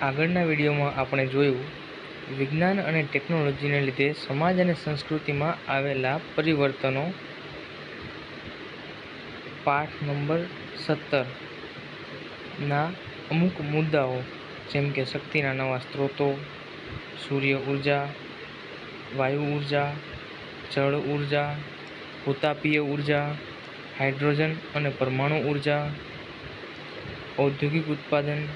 આગળના વિડીયોમાં આપણે જોયું વિજ્ઞાન અને ટેકનોલોજીને લીધે સમાજ અને સંસ્કૃતિમાં આવેલા પરિવર્તનો. પાઠ નંબર સત્તરના અમુક મુદ્દાઓ, જેમ કે શક્તિના નવા સ્ત્રોતો, સૂર્ય ઊર્જા, વાયુ ઊર્જા, જળ ઊર્જા, ભૂતાપીય ઊર્જા, હાઇડ્રોજન અને પરમાણુ ઊર્જા, ઔદ્યોગિક ઉત્પાદન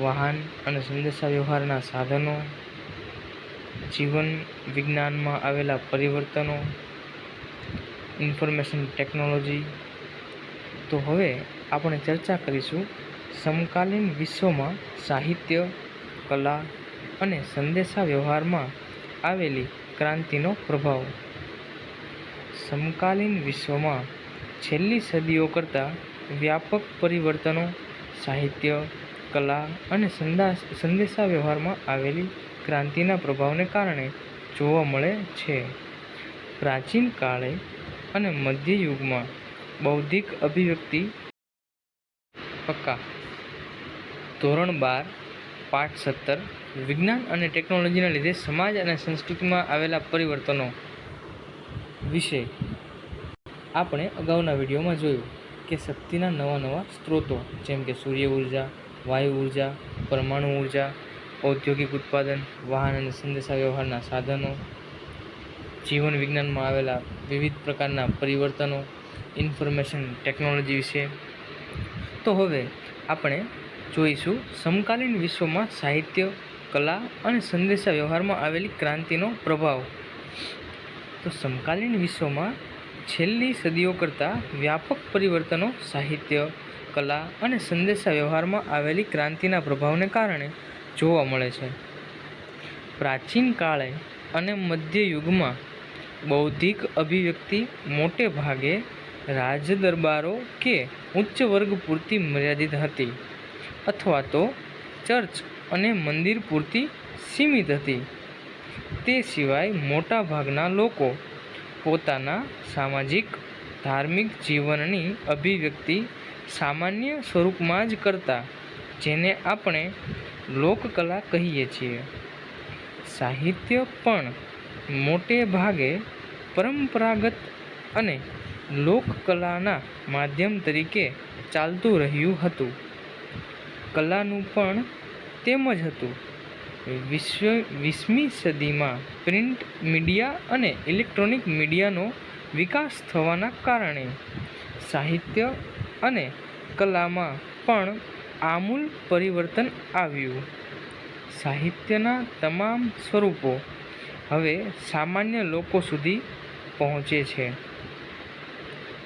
વાહન અને સંદેશાવ્યવહારના સાધનો, જીવન વિજ્ઞાનમાં આવેલા પરિવર્તનો, ઇન્ફોર્મેશન ટેકનોલોજી. તો હવે આપણે ચર્ચા કરીશું સમકાલીન વિશ્વમાં સાહિત્ય, કલા અને સંદેશાવ્યવહારમાં આવેલી ક્રાંતિનો પ્રભાવ. સમકાલીન વિશ્વમાં છેલ્લી સદીઓ કરતાં વ્યાપક પરિવર્તનો, સાહિત્ય કલા અને સંદાસ સંદેશાવ્યવહારમાં આવેલી ક્રાંતિના પ્રભાવને કારણે જોવા મળે છે. પ્રાચીન કાળે અને મધ્ય યુગમાં બૌદ્ધિક અભિવ્યક્તિ પક્કા ધોરણ બાર, પાઠ સત્તર, વિજ્ઞાન અને ટેકનોલોજીના લીધે સમાજ અને સંસ્કૃતિમાં આવેલા પરિવર્તનો વિશે આપણે અગાઉના વિડીયોમાં જોયું કે શક્તિના નવા નવા સ્ત્રોતો, જેમ કે સૂર્ય ઊર્જા વાયુ ઊર્જા પરમાણુ ઊર્જા ઔદ્યોગિક ઉત્પાદન, વાહન અને સંદેશાવ્યવહારના સાધનો, જીવન વિજ્ઞાનમાં આવેલા વિવિધ પ્રકારના પરિવર્તનો, ઇન્ફોર્મેશન ટેકનોલોજી વિશે. તો હવે આપણે જોઈશું સમકાલીન વિશ્વમાં સાહિત્ય, કલા અને સંદેશાવ્યવહારમાં આવેલી ક્રાંતિનો પ્રભાવ. તો સમકાલીન વિશ્વમાં છેલ્લી સદીઓ કરતાં વ્યાપક પરિવર્તનો સાહિત્ય કલા અને સંદેશા વ્યવહારમાં આવેલી ક્રાંતિના પ્રભાવને કારણે જોવા મળે છે. પ્રાચીન કાળે અને મધ્ય યુગમાં બૌદ્ધિક અભિવ્યક્તિ મોટે ભાગે રાજદરબારો કે ઉચ્ચ વર્ગ પૂરતી મર્યાદિત હતી અથવા તો ચર્ચ અને મંદિર પૂરતી સીમિત હતી. તે સિવાય મોટા ભાગના લોકો પોતાના સામાજિક, ધાર્મિક જીવનની અભિવ્યક્તિ સામાન્ય સ્વરૂપમાં જ કરતા, જેને આપણે લોકકલા કહીએ છીએ. સાહિત્ય પણ મોટે ભાગે પરંપરાગત અને લોકકલાના માધ્યમ તરીકે ચાલતું રહ્યું હતું. કલાનું પણ તેમ જ હતું. વિશ્વ, વીસમી સદીમાં પ્રિન્ટ મીડિયા અને ઇલેક્ટ્રોનિક મીડિયાનો વિકાસ થવાના કારણે સાહિત્ય અને કલામાં પણ આમૂલ પરિવર્તન આવ્યું. સાહિત્યના તમામ સ્વરૂપો હવે સામાન્ય લોકો સુધી પહોંચે છે.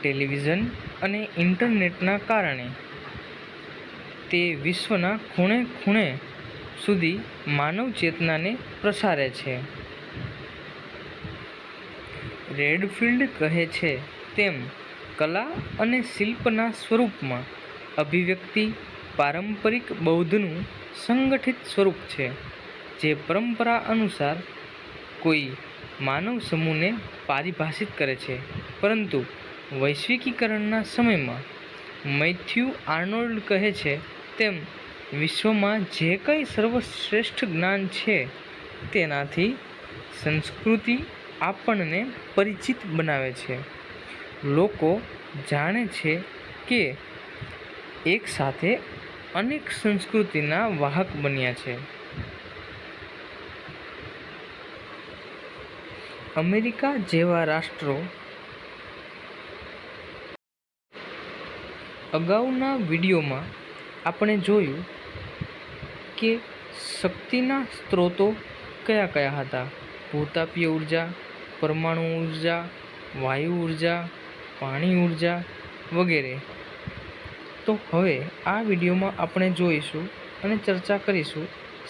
ટેલિવિઝન અને ઇન્ટરનેટના કારણે તે વિશ્વના ખૂણે ખૂણે સુધી માનવ ચેતનાને પ્રસારે છે. રેડફિલ્ડ કહે છે તેમ કલા અને શિલ્પના સ્વરૂપમાં અભિવ્યક્તિ પારંપરિક બૌદ્ધનું સંગઠિત સ્વરૂપ છે, જે પરંપરા અનુસાર કોઈ માનવ સમૂહને પારિભાષિત કરે છે. પરંતુ વૈશ્વિકીકરણના સમયમાં મૈથ્યુ આર્નોલ્ડ કહે છે તેમ, વિશ્વમાં જે કંઈ સર્વશ્રેષ્ઠ જ્ઞાન છે તેનાથી સંસ્કૃતિ આપણને પરિચિત બનાવે છે. લોકો જાણે છે કે એક સાથે અનેક સંસ્કૃતિના વાહક બન્યા છે. અમેરિકા જેવા રાષ્ટ્રો અગાઉના વિડીયોમાં આપણે જોયું કે શક્તિના સ્ત્રોતો કયા કયા હતા? ભૂતાપીય ઊર્જા, પરમાણુ ઊર્જા, વાયુ ઊર્જા પાણી ઊર્જા વગેરે. તો હવે આ વિડીયોમાં આપણે જોઈશું અને ચર્ચા કરીશું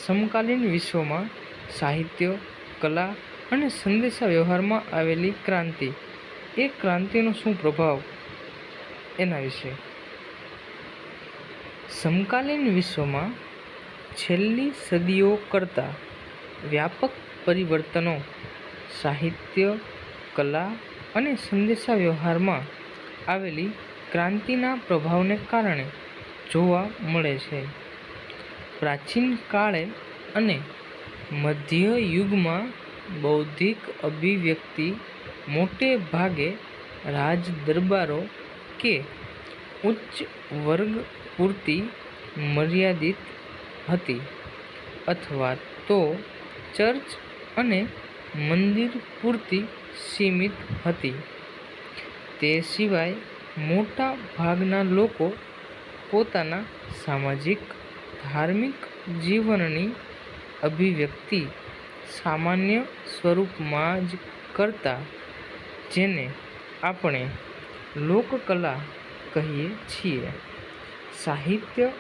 સમકાલીન વિશ્વમાં સાહિત્ય, કલા અને સંદેશા વ્યવહારમાં આવેલી ક્રાંતિ. એ ક્રાંતિનો શું પ્રભાવ? એના વિશે. સમકાલીન વિશ્વમાં છેલ્લી સદીઓ કરતાં વ્યાપક પરિવર્તનો સાહિત્ય, કલા અને સંદેશાવ્યવહારમાં આવેલી ક્રાંતિના પ્રભાવને કારણે જોવા મળે છે. પ્રાચીન કાળે અને મધ્ય યુગમાં બૌદ્ધિક અભિવ્યક્તિ મોટે ભાગે રાજ દરબારો કે ઉચ્ચ વર્ગ પૂરતી મર્યાદિત હતી અથવા તો ચર્ચ અને મંદિર પૂરતી સીમિત હતી. તે સિવાય મોટા ભાગના લોકો પોતાના સામાજિક, ધાર્મિક જીવનની અભિવ્યક્તિ સામાન્ય સ્વરૂપમાં જ કરતા, જેને આપણે લોકકલા કહીએ છીએ. સાહિત્ય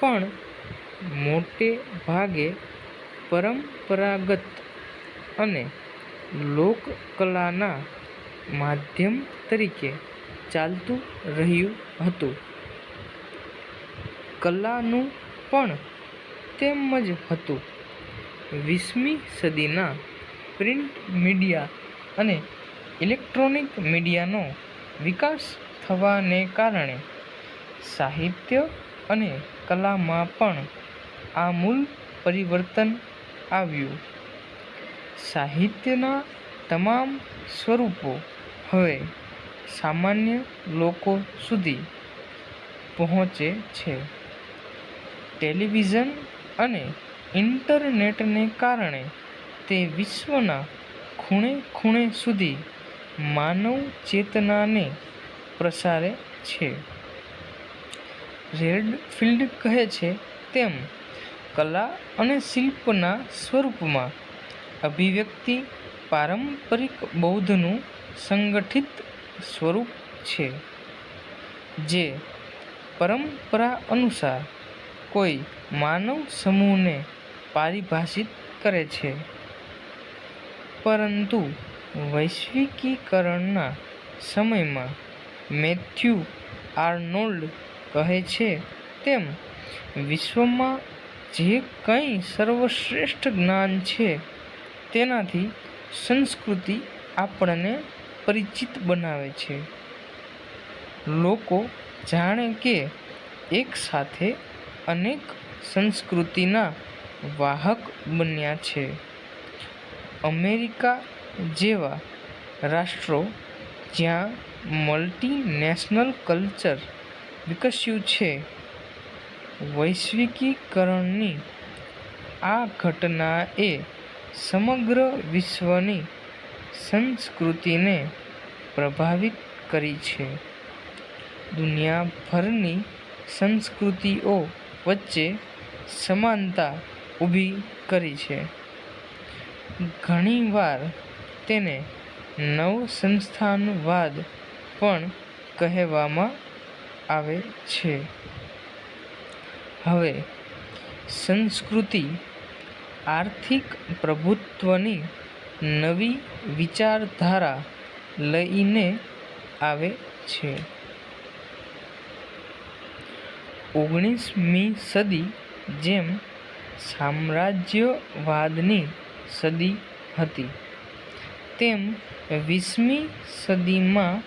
પણ મોટે ભાગે પરંપરાગત અને લોકકલાના માધ્યમ તરીકે ચાલતું રહ્યું હતું. કલાનું પણ તેમ જ હતું. વીસમી સદીના પ્રિન્ટ મીડિયા અને ઇલેક્ટ્રોનિક મીડિયાનો વિકાસ થવાને કારણે સાહિત્ય અને કલામાં પણ આમૂલ પરિવર્તન આવ્યું. સાહિત્યના તમામ સ્વરૂપો હવે સામાન્ય લોકો સુધી પહોંચે છે. ટેલિવિઝન અને ઇન્ટરનેટને કારણે તે વિશ્વના ખૂણે-ખૂણે સુધી માનવ ચેતનાને પ્રસારે છે. રેડફિલ્ડ કહે છે તેમ, કલા અને શિલ્પના સ્વરૂપમાં અભિવ્યક્તિ પારંપરિક બૌદ્ધનું સંગઠિત સ્વરૂપ છે, જે પરંપરા અનુસાર કોઈ માનવ સમૂહને પારિભાષિત કરે છે. પરંતુ વૈશ્વિકીકરણના સમયમાં, મેથ્યુ આર્નોલ્ડ કહે છે તેમ, વિશ્વમાં જે કંઈ સર્વશ્રેષ્ઠ જ્ઞાન છે તેનાથી સંસ્કૃતિ આપણને પરિચિત બનાવે છે. લોકો જાણે કે એક સાથે અનેક સંસ્કૃતિના વાહક બન્યા છે. અમેરિકા જેવા રાષ્ટ્રો જ્યાં મલ્ટીનેશનલ કલ્ચર વિકસ્યું છે, વૈશ્વિકીકરણની આ ઘટનાએ સમગ્ર વિશ્વની સંસ્કૃતિને પ્રભાવિત કરી છે. દુનિયાભરની સંસ્કૃતિઓ વચ્ચે સમાનતા ઊભી કરી છે. ઘણીવાર તેને નવ સંસ્થાનવાદ પણ કહેવામાં આવે છે. હવે, સંસ્કૃતિ આર્થિક પ્રભુત્વની નવી વિચારધારા લઈને આવે છે. ઓગણીસમી સદી જેમ સામ્રાજ્યવાદની સદી હતી, તેમ વીસમી સદીમાં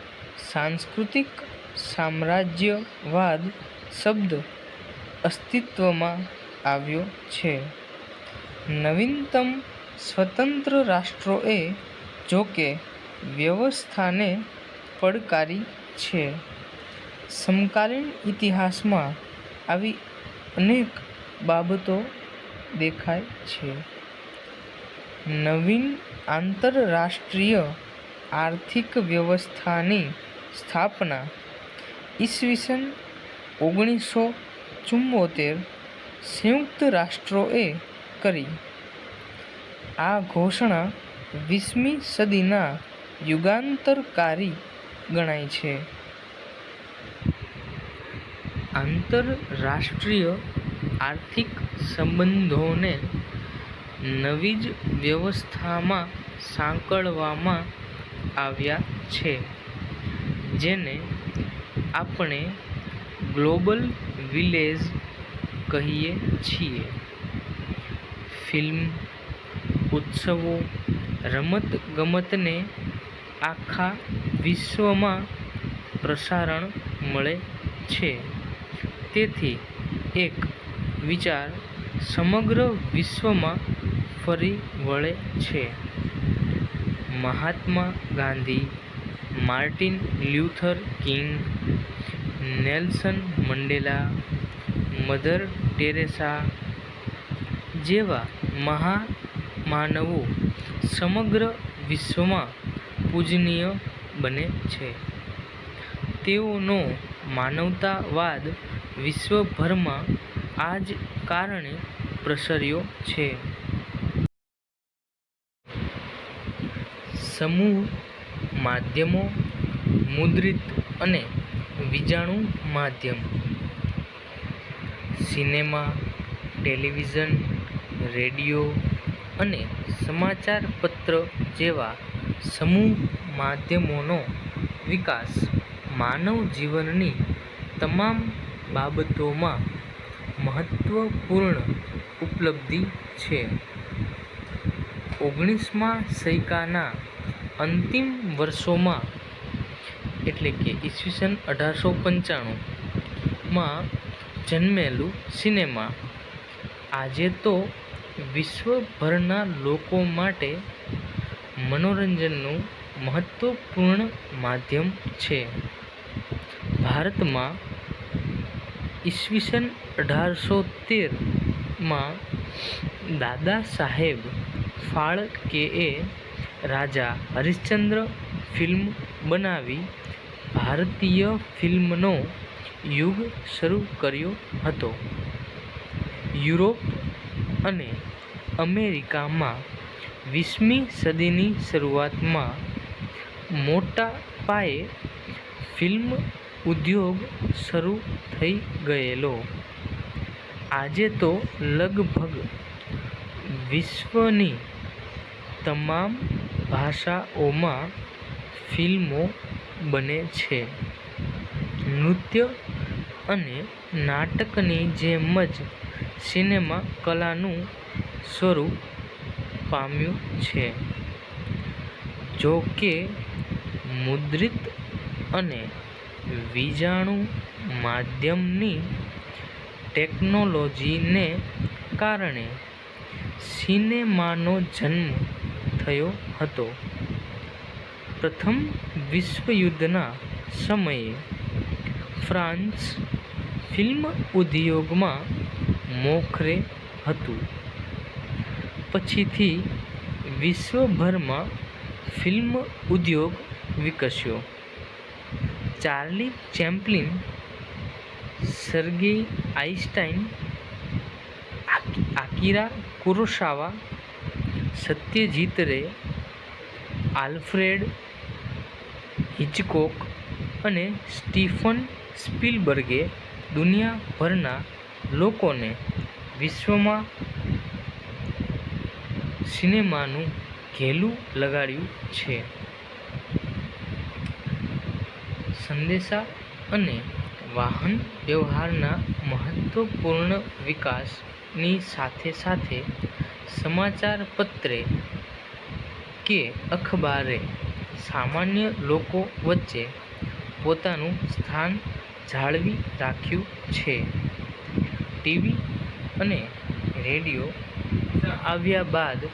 સાંસ્કૃતિક સામ્રાજ્યવાદ શબ્દ અસ્તિત્વમાં આવ્યો છે. નવીનતમ સ્વતંત્ર રાષ્ટ્રોએ જોકે વ્યવસ્થાને પડકારી છે. સમકાલીન ઇતિહાસમાં આવી અનેક બાબતો દેખાય છે. નવીન આંતરરાષ્ટ્રીય આર્થિક વ્યવસ્થાની સ્થાપના ઈસવીસન ઓગણીસો ચુમ્મોતેર સંયુક્ત રાષ્ટ્રોએ કરી. આ ઘોષણા વીસમી સદીના યુગાંતરકારી ગણાય છે. આંતરરાષ્ટ્રીય આર્થિક સંબંધોને નવી જ વ્યવસ્થામાં સાંકળવામાં આવ્યા છે, જેને આપણે ગ્લોબલ વિલેજ કહીએ છીએ. ફિલ્મ, ઉત્સવો, રમત-ગમતને આખા વિશ્વમાં પ્રસારણ મળે છે. તેથી એક વિચાર સમગ્ર વિશ્વમાં ફરી વળે છે Mahatma Gandhi Martin Luther King Nelson Mandela Mother Teresa જેવા મહામાનવો સમગ્ર વિશ્વમાં પૂજનીય બને છે. તેઓનો માનવતાવાદ વિશ્વભરમાં આ જ કારણે પ્રસર્યો છે. સમૂહ માધ્યમો, મુદ્રિત અને વિજાણુ માધ્યમ, સિનેમા, ટેલિવિઝન રેડિયો અને સમાચારપત્ર જેવા સમૂહ માધ્યમોનો વિકાસ માનવ જીવનની તમામ બાબતોમાં મહત્ત્વપૂર્ણ ઉપલબ્ધિ છે. ઓગણીસમા સૈકાના અંતિમ વર્ષોમાં, એટલે કે ઈસવીસન અઢારસો પંચાણુંમાં જન્મેલું સિનેમા. આજે તો વિશ્વભરના લોકો માટે મનોરંજનનું મહત્વપૂર્ણ માધ્યમ છે. ભારતમાં ઈસવીસન અઢારસો તેરમાં દાદા સાહેબ ફાળકેએ રાજા હરિશ્ચંદ્ર ફિલ્મ બનાવી ભારતીય ફિલ્મનો યુગ શરૂ કર્યો હતો. યુરોપ અને અમેરિકામાં વીસમી સદીની શરૂઆતમાં મોટા પાયે ફિલ્મ ઉદ્યોગ શરૂ થઈ ગયેલો. આજે તો લગભગ વિશ્વની તમામ ભાષાઓમાં ફિલ્મો બને છે. નૃત્ય અને નાટકની જેમ જ સિનેમા કલાનું સ્વરૂપ પામ્યું છે. જો કે, મુદ્રિત અને વીજાણુ માધ્યમની ટેકનોલોજીને કારણે સિનેમાનો જન્મ થયો હતો. પ્રથમ વિશ્વયુદ્ધના સમયે ફ્રાન્સ ફિલ્મ ઉદ્યોગમાં મોખરે હતું. પછીથી વિશ્વભરમાં ફિલ્મ ઉદ્યોગ વિકસ્યો. Charlie Chaplin Sergei Einstein Akira Kurosawa Satyajit Ray Alfred Hitchcock અને સ્ટીફન સ્પીલબર્ગે દુનિયાભરના લોકોને વિશ્વમાં સિનેમાનું ઘેલું લગાડ્યું છે. સંદેશા અને વાહન વ્યવહારના મહત્વપૂર્ણ વિકાસની સાથે સાથે સમાચાર પત્રે કે અખબારે સામાન્ય લોકો વચ્ચે પોતાનું સ્થાન જાળવી રાખ્યું છે. ટીવી અને રેડિયો આવ્યા બાદ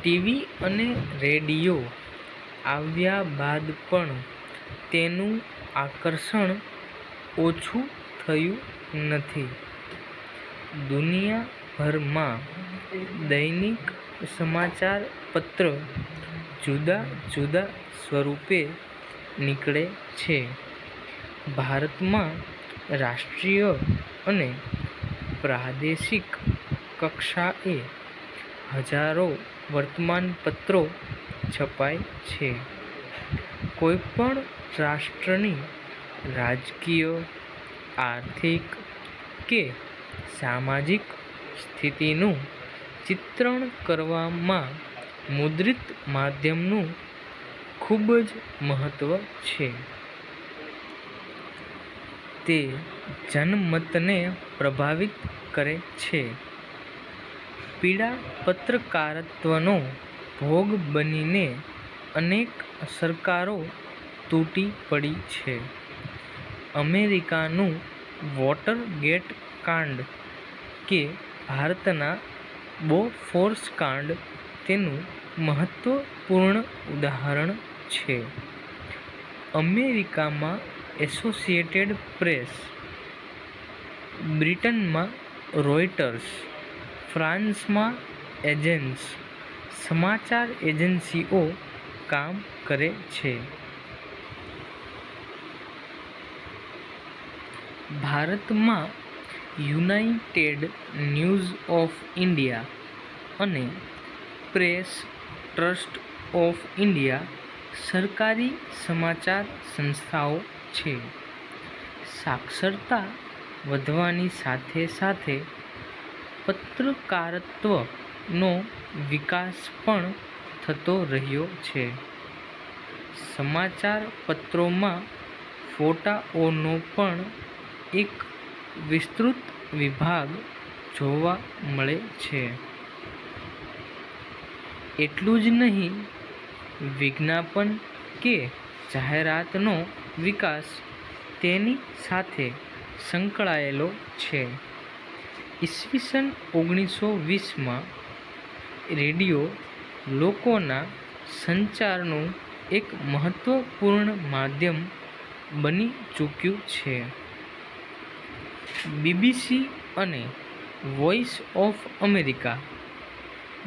ટીવી અને રેડિયો આવ્યા બાદ પણ તેનું આકર્ષણ ઓછું થયું નથી. દુનિયાભરમાં દૈનિક સમાચાર પત્ર જુદા જુદા સ્વરૂપે નીકળે છે. ભારતમાં રાષ્ટ્રીય અને પ્રાદેશિક કક્ષાએ હજારો વર્તમાનપત્રો છપાય છે. કોઈપણ રાષ્ટ્રની રાજકીય, આર્થિક કે સામાજિક સ્થિતિનું ચિત્રણ કરવામાં મુદ્રિત માધ્યમનું ખૂબ જ મહત્ત્વ છે. તે જનમતને પ્રભાવિત કરે છે પીડા પત્રકારત્વનો ભોગ બનીને અનેક સરકારો તૂટી પડી છે અમેરિકાનું વોટરગેટ કાંડ કે ભારતના બોફોર્સ કાંડ તેનું મહત્વપૂર્ણ ઉદાહરણ છે. અમેરિકામાં એસોસિએટેડ પ્રેસ, બ્રિટનમાં રોયટર્સ, ફ્રાન્સમાં એજન્સ સમાચાર એજન્સીઓ કામ કરે છે. ભારતમાં યુનાઇટેડ ન્યૂઝ ઓફ ઇન્ડિયા અને પ્રેસ ટ્રસ્ટ ઓફ ઇન્ડિયા સરકારી સમાચાર સંસ્થાઓ છે. સાક્ષરતા વધવાની સાથે સાથે પત્રકારત્વનો વિકાસ પણ થતો રહ્યો છે. સમાચાર પત્રોમાં ફોટાઓનો પણ એક વિસ્તૃત વિભાગ જોવા મળે છે. એટલું જ નહીં, વિજ્ઞાપન કે જાહેરાતનો વિકાસ તેની સાથે સંકળાયેલો છે. ઈસવીસન ઓગણીસો વીસમાં રેડિયો લોકોના સંચારનું એક મહત્વપૂર્ણ માધ્યમ બની ચૂક્યું છે. બીબીસી અને વોઇસ ઓફ અમેરિકા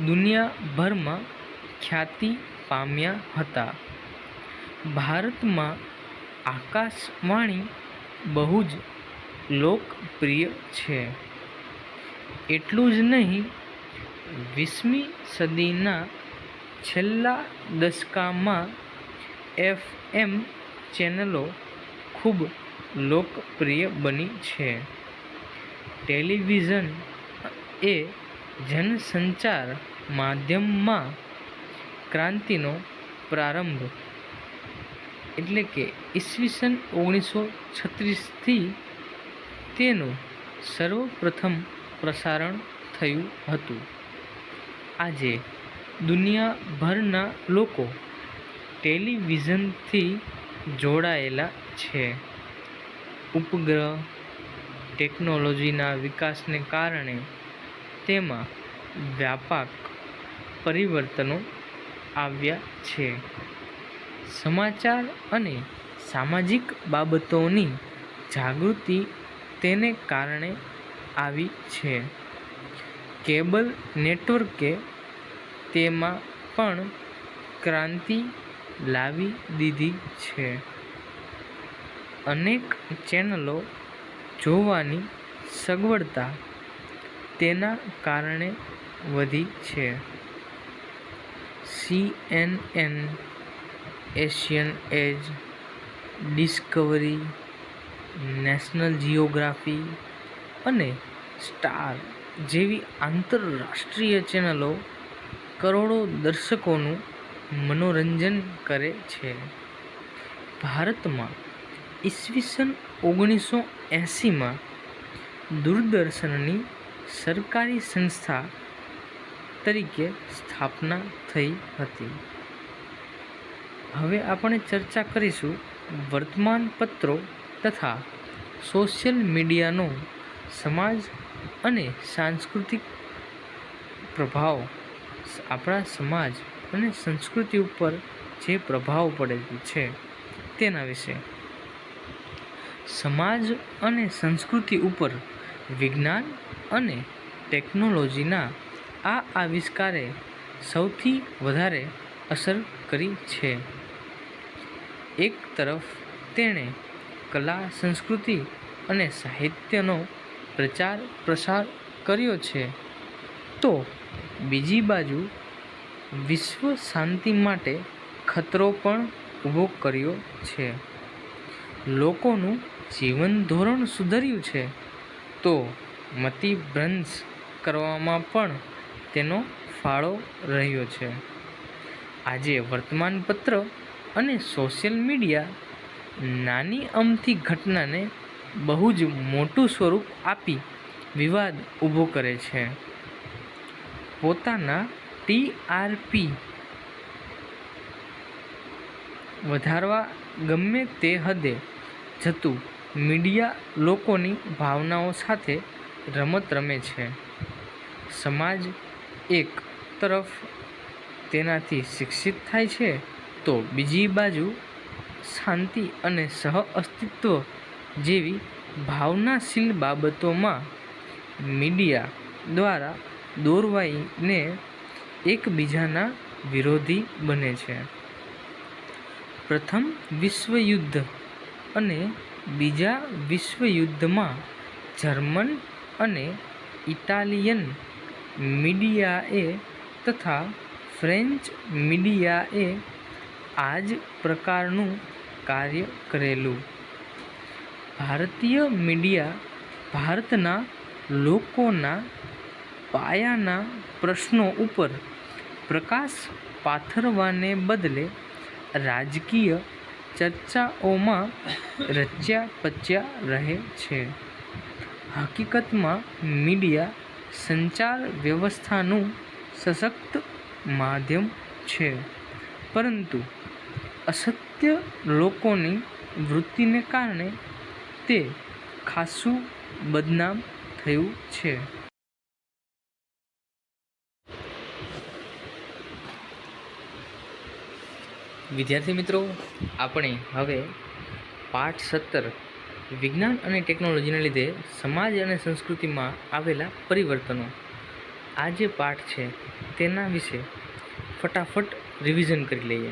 દુનિયાભરમાં ખ્યાતિ પામ્યા હતા. ભારતમાં આકાશવાણી બહુ જ લોકપ્રિય છે. એટલું જ નહીં, વીસમી સદીના છેલ્લા દશકમાં એફએમ ચેનલો ખૂબ લોકપ્રિય બની છે. ટેલિવિઝન એ જનસંચાર માધ્યમમાં ક્રાંતિનો પ્રારંભ એટલે કે ઈસવીસન ઓગણીસો છત્રીસથી તેનું સર્વપ્રથમ પ્રસારણ થયું હતું. આજે દુનિયાભરના લોકો ટેલિવિઝનથી જોડાયેલા છે. ઉપગ્રહ ટેકનોલોજીના વિકાસને કારણે તેમાં વ્યાપક પરિવર્તનો આવ્યા છે. સમાચાર અને સામાજિક બાબતોની જાગૃતિ તેને કારણે આવી છે. કેબલ નેટવર્કે તેમાં પણ ક્રાંતિ લાવી દીધી છે. અનેક ચેનલો જોવાની સગવડતા તેના કારણે વધી છે. CNN, Asian Age, Discovery, National Geography અને સ્ટાર જેવી આંતરરાષ્ટ્રીય ચેનલો કરોડો દર્શકોનું મનોરંજન કરે છે. ભારતમાં ઈસવીસન ઓગણીસો એંસીમાં દૂરદર્શનની સરકારી સંસ્થા તરીકે સ્થાપના થઈ હતી. હવે આપણે ચર્ચા કરીશું વર્તમાનપત્રો તથા સોશિયલ મીડિયાનો સમાજ અને સાંસ્કૃતિક પ્રભાવ આપણા સમાજ અને સંસ્કૃતિ ઉપર જે પ્રભાવ પડે છે તેના વિશે. સમાજ અને સંસ્કૃતિ ઉપર વિજ્ઞાન અને ટેકનોલોજીના આ આવિષ્કારે સૌથી વધારે અસર કરી છે. એક તરફ તેણે કલા, સંસ્કૃતિ અને સાહિત્યનો પ્રચાર પ્રસાર કર્યો છે, તો બીજી બાજુ વિશ્વ શાંતિ માટે ખતરો પણ ઊભો કર્યો છે. લોકોનું જીવન ધોરણ સુધર્યું છે, તો મતિભ્રંશ કરવામાં પણ તેનો ફાળો રહ્યો છે. આજે વર્તમાનપત્ર અને સોશિયલ મીડિયા નાની અમથી ઘટનાને બહુ જ મોટું સ્વરૂપ આપી વિવાદ ઊભો કરે છે. પોતાના ટીઆરપી વધારવા ગમે તે હદે જતું મીડિયા લોકોની ભાવનાઓ સાથે રમત રમે છે સમાજ એક તરફ તેનાથી શિક્ષિત થાય છે તો બીજી બાજુ શાંતિ અને સહઅસ્તિત્વ જેવી ભાવનાશીલ બાબતોમાં મીડિયા દ્વારા દોરવાઈને એકબીજાના વિરોધી બને છે. પ્રથમ વિશ્વયુદ્ધ અને બીજા વિશ્વયુદ્ધમાં જર્મન અને ઇટાલિયન મીડિયાએ તથા ફ્રેન્ચ મીડિયાએ આ જ પ્રકારનું કાર્ય કરેલું. ભારતીય મીડિયા ભારતના લોકોના પાયાના પ્રશ્નો ઉપર પ્રકાશ પાથરવાને બદલે રાજકીય ચર્ચાઓમાં રચ્યા પચ્યા રહે છે. હકીકતમાં મીડિયા સંચાર વ્યવસ્થાનું સશક્ત માધ્યમ છે. પરંતુ અસત્ય લોકોની વૃત્તિને કારણે તે ખાસ્સું બદનામ થયું છે. વિદ્યાર્થી મિત્રો, આપણે હવે પાઠ સત્તર, વિજ્ઞાન અને ટેકનોલોજીને લીધે સમાજ અને સંસ્કૃતિમાં આવેલા પરિવર્તનો. આ જે પાઠ છે તેના વિશે ફટાફટ રિવિઝન કરી લઈએ.